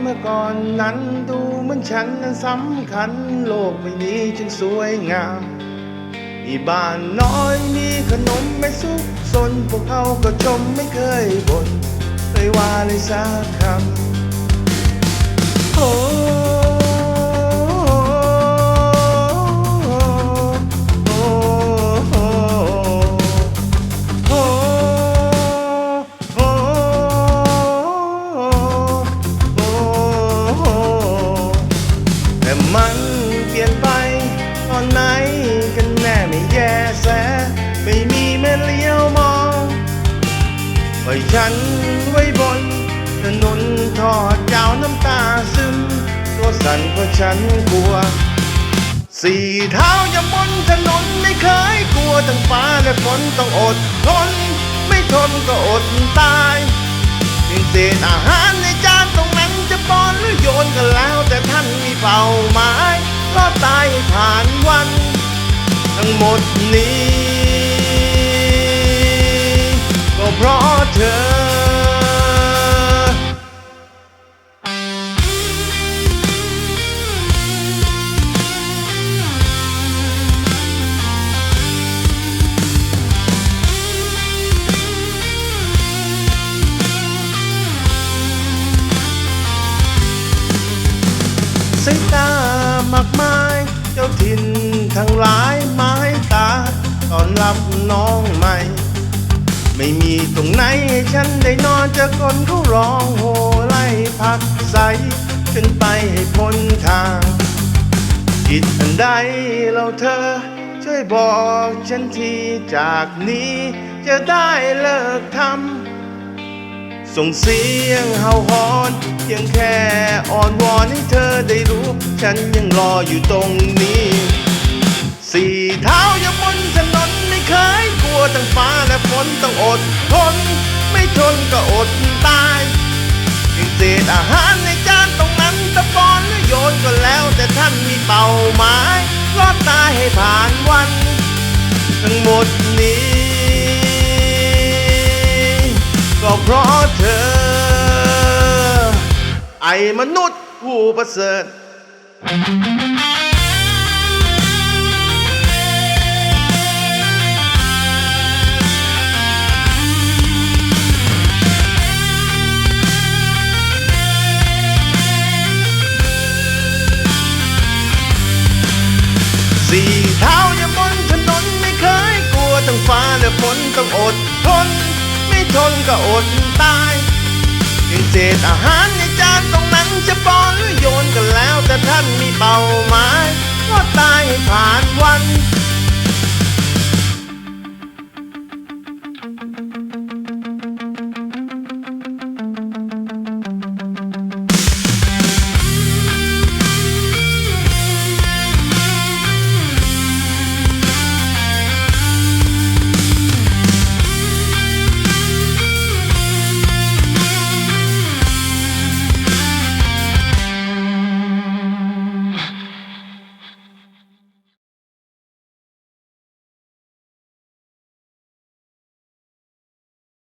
เมื่อก่อนนั้นดูเหมือนฉันนั้นสำคัญ โลกใบนี้จึงสวยงาม มีบ้านน้อยมีขนมไม่สุกสนพวกเขาก็ชมไม่เคยบน่นเลยว่าเลยสักคำโอ้ ลี่ยนไปตอนไหนกันแน่ไม่แย่แสไม่มีแม่เลี้ยวมองปล่อยฉันไว้บนถนนทอดยาวน้ำตาซึม ตัวสั่นเพราะฉันกลัว สี่เท้าอย่าบนถนนไม่เคยกลัวทั้งฟ้าและฝนต้องอดทน ไม่ทนก็อดตายเพียงเศษอาหารในจานตรงนั้นจะป้อนหรือโยนกันแล้วแต่ท่านมีเป้าหมาย หมดนี้ ก็เพราะเธอ ไหนให้ฉันได้นอนเจะคนเขาร้องโหไล่พักใสขึ้นไปให้พ้นทางจิตอันใดเราเธอ ช่วยบอกฉันทีจากนี้จะได้เลิกทำส่งเสียงเห่าหอนเพียงแค่อ่อนวอนให้เธอได้รู้ ฉันยังรออยู่ตรงนี้ สี่เท้ายัง วทั้งฟ้าและฝนต้องอดทน ไม่ทนก็อดตายเพียงเศษอาหารในจานตรงนั้นตะปอนหรือโยนก็แล้ว แต่ท่านมีเป้าหมายรอดตายให้ผ่านวัน ทั้งหมดนี้ ก็เพราะเธอ ไอ้มนุษย์ผู้ประเสริฐ สี่เท้าอย่าบนถนนไม่เคยกลัวทั้งฟ้าและฝนต้องอดทน ไม่ทนก็อดตายยังเศษอาหารในจานตรงนั้นจะป้อนหรือโยนกันแล้วแต่ท่านมีเป้าหมาย